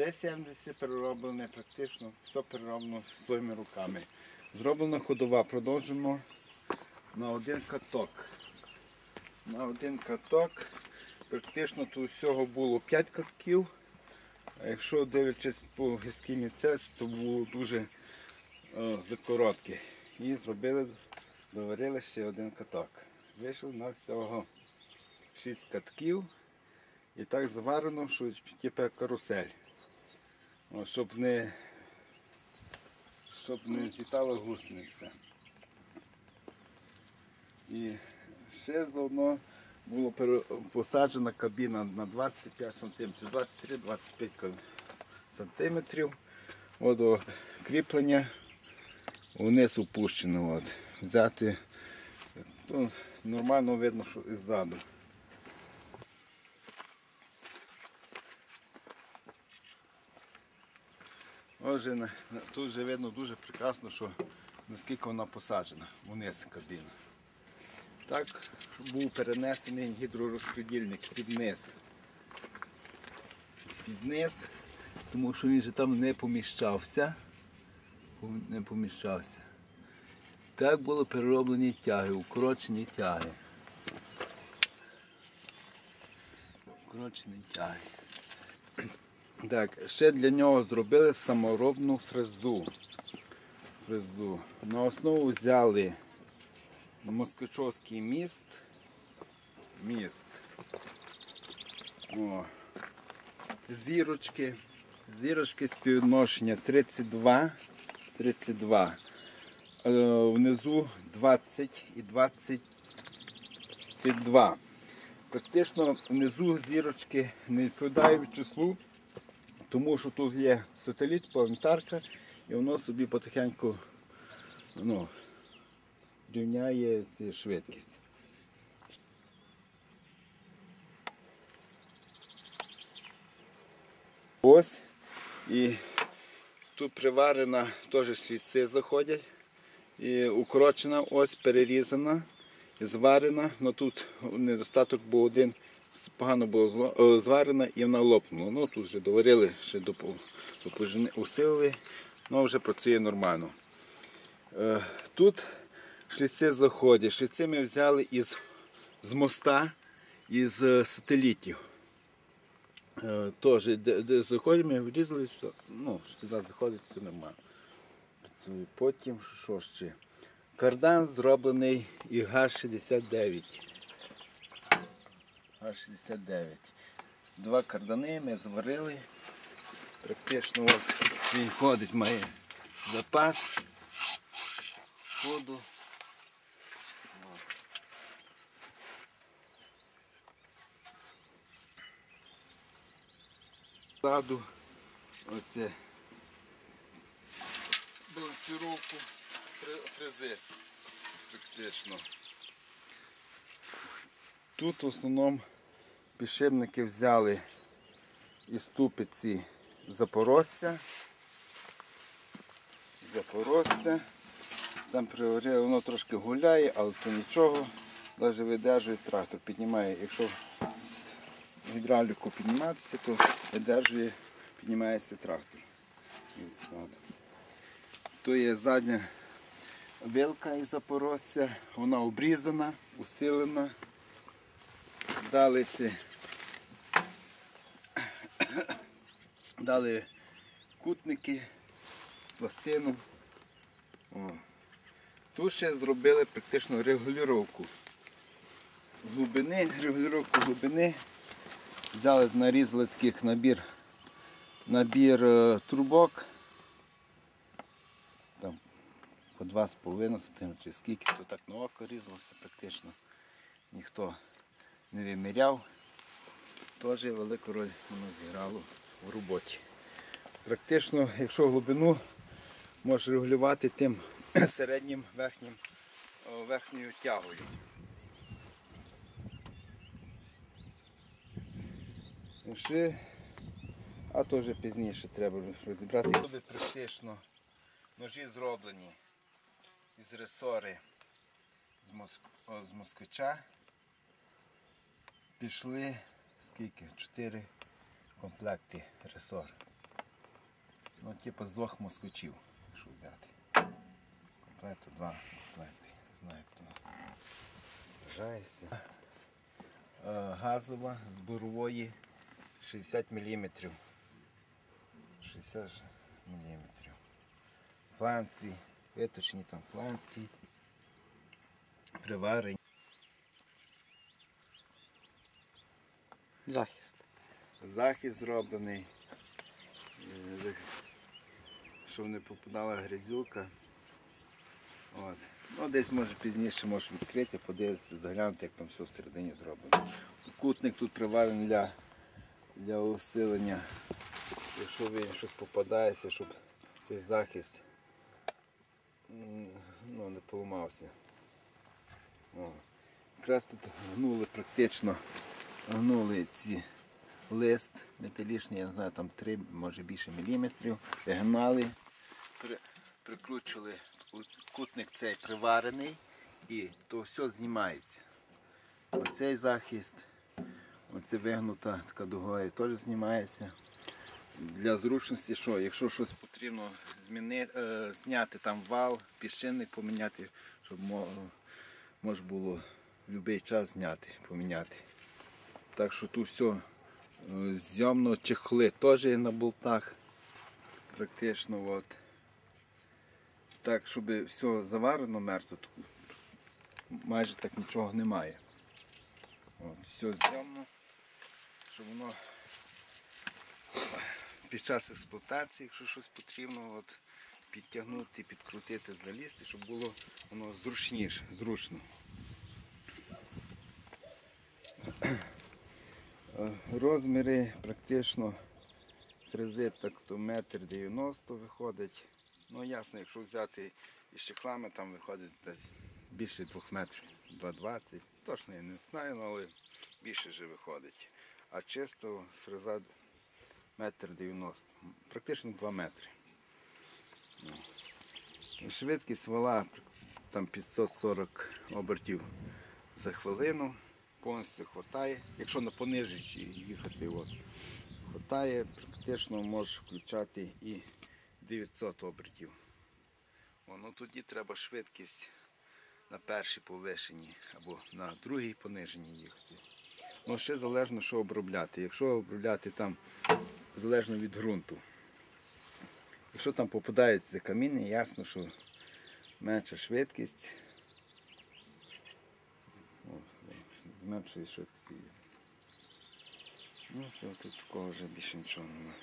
Т-70 перероблене практично, все перероблено своїми руками. Зроблена ходова, продовжено на один каток. На один каток. Практично тут всього було 5 катків. А якщо дивлячись по гірській місцевості, то було дуже е, закоротке. І зробили, доварили ще один каток. Вийшло на всього 6 катків. І так заварено, що типу карусель. О, щоб не щоб не злітала гусениця. І ще заодно була посаджена кабіна на 25 см, 23-25 см. От о, кріплення вниз опущено. От. Взяти ну, нормально видно, що іззаду. Отже, тут вже видно дуже прекрасно, що наскільки вона посаджена вниз кабіна. Так був перенесений гідророзподільник під низ. Під низ, тому що він же там не поміщався. Пом- Не поміщався. Так були перероблені тяги, укорочені тяги. Укорочені тяги. Так, ще для нього зробили саморобну фрезу. фрезу. На основу взяли Москвичовський міст. Міст. О. Зірочки. Зірочки співвідношення 32. 32. Е, внизу 20 і 22. Практично внизу зірочки не відповідають числу, тому що тут є сателіт, планетарка, і воно собі потихеньку ну, рівняє цю швидкість. Ось. І тут приварена, теж слідці заходять. І укорочена, ось перерізана зварена. Ну тут недостаток був один, погано було е, зварена і вона лопнула. Ну тут вже доварили, ще до, усилили, ну вже працює нормально. Е, Тут шліци заходять. Шліци ми взяли із з моста, із е, сателітів. Теж, де, де заходимо, ми врізали, ну, сюди заходить, все нормально. Потім що ще? Кардан зроблений ІГ-69. ГА-69. Два кардани ми зварили. Практично от, він ходить, має запас ходу. Ззаду оце балансировку фрези практично. Тут в основному підшипники взяли із ступиці запорожця. Запорожця. Там приварили, воно трошки гуляє, але то нічого. Навіть видержує трактор, піднімає. Якщо з гідравліку підніматися, то видержує, піднімається трактор. І. То є задня вилка із запорожця, вона обрізана, усилена. Дали ці дали кутники, пластину. О. Тут ще зробили практично регулювання глибини, регулювання глибини. Взяли, нарізали таких набір, набір е, трубок. Там по 2,5 см чи скільки, то так на око різалося практично. Ніхто не виміряв. Теж велику роль воно зіграло в роботі. Практично, якщо глибину можеш регулювати тим середнім верхнім, верхньою тягою. Ще, а вже пізніше треба розібрати. Буде практично ножі зроблені із ресори з, Моск... з москвича. Пішли скільки? Чотири комплекти ресор. Ну, типу з двох москвичів, якщо взяти. Комплекту два комплекти. Знаю, хто вважається. Е, Газова з бурової 60 мм. 60 мм. Фланці, виточні там фланці, приварені. Захист. захист зроблений, е, щоб не попадала грязюка. От. Ну, десь може пізніше можеш відкрити, подивитися, заглянути, як там все всередині зроблено. Кутник тут приварений для, для усилення. Якщо ви щось попадається, щоб захист ну, не поламався. Якраз тут гнули практично гнули ці лист металічний, я не знаю, там 3, може більше міліметрів, гнали, при, прикручували кутник цей приварений і то все знімається. Оцей захист, оце вигнута така дугою теж знімається. Для зручності, що якщо щось потрібно змінити, е, зняти там вал, піщинник поміняти, щоб мо- можна було в будь-який час зняти, поміняти. Так що тут все зйомно чехли теж на болтах. Практично. От. Так, щоб все заварено тут майже так нічого немає. От, все зйомно, щоб воно під час експлуатації, якщо щось потрібно, от, підтягнути, підкрутити, залізти, щоб було воно зручніше, зручно. Розміри практично фрези так то метр 90 виходить. Ну ясно, якщо взяти із чехлами, там виходить десь більше 2 метрів, 2,20. Точно я не знаю, ну, але більше вже виходить. А чисто фреза метр 90, практично 2 метри. Ну. Швидкість вала там 540 обертів за хвилину повністю хватає. Якщо на понижичі їхати, от, хватає, практично можеш включати і 900 обертів. О, ну, тоді треба швидкість на першій повишенні або на другій пониженні їхати. Ну, ще залежно, що обробляти. Якщо обробляти там залежно від ґрунту. Якщо там попадається каміння, ясно, що менша швидкість. О, зменшує швидкість. Ну, все, тут такого вже більше нічого немає.